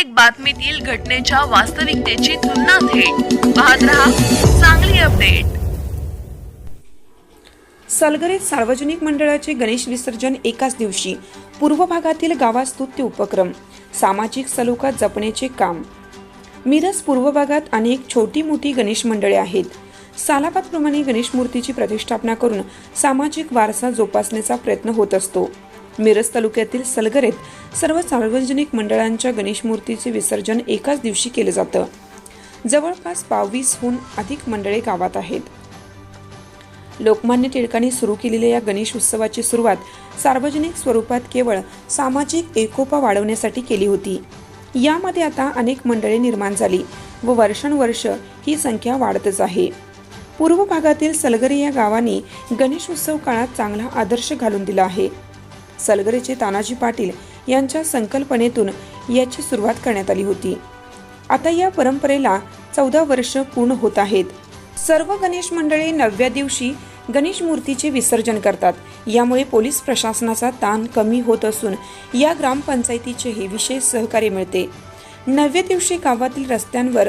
प्रत्येक बातमीतील घटनेच्या वास्तविकतेची तुलना थेट. पाहत रहा चांगली अपडेट. सलगरेत सार्वजनिक मंडळाचे गणेश विसर्जन एकाच दिवशी. पूर्व भागातील गावात स्तुत्य उपक्रम. सामाजिक सलोखा जपण्याचे काम. मिरज पूर्व भागात अनेक छोटी मोठी गणेश मंडळे आहेत. सालाबादप्रमाणे गणेश मूर्तीची प्रतिष्ठापना करून सामाजिक वारसा जोपासण्याचा प्रयत्न होत असतो. मिरज तालुक्यातील सलगरेत सर्व सार्वजनिक मंडळांच्या गणेश मूर्तीचे विसर्जन एकाच दिवशी केले जातं. जवळपास बावीसहून अधिक मंडळे गावात आहेत. लोकमान्य टिळकांनी सुरू केलेल्या या गणेश उत्सवाची सुरुवात सार्वजनिक स्वरूपात केवळ सामाजिक एकोपा वाढवण्यासाठी केली होती. यामध्ये आता अनेक मंडळे निर्माण झाली व वर्षानुवर्ष ही संख्या वाढतच आहे. पूर्व भागातील सलगरी या गावाने गणेश उत्सव काळात चांगला आदर्श घालून दिला आहे. सलगरेचे तानाजी पाटील यांच्या संकल्पनेतून याची सुरुवात करण्यात आली होती. आता या परंपरेला चौदा वर्ष पूर्ण होत आहेत. सर्व गणेश मंडळे नवव्या दिवशी गणेश मूर्तीचे विसर्जन करतात. यामुळे पोलीस प्रशासनाचा ताण कमी होत असून या ग्रामपंचायतीचेही विशेष सहकार्य मिळते. नवव्या दिवशी गावातील रस्त्यांवर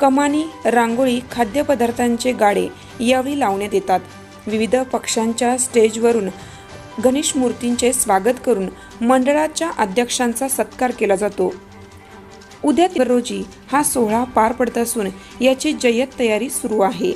कमानी रांगोळी खाद्यपदार्थांचे गाडे यावेळी लावण्यात येतात. विविध पक्षांच्या स्टेजवरून गणेश मूर्तींचे स्वागत करून मंडळाच्या अध्यक्षांचा सत्कार केला जातो. उद्या रोजी हा सोहळा पार पडत असून याची जय्यत तयारी सुरू आहे.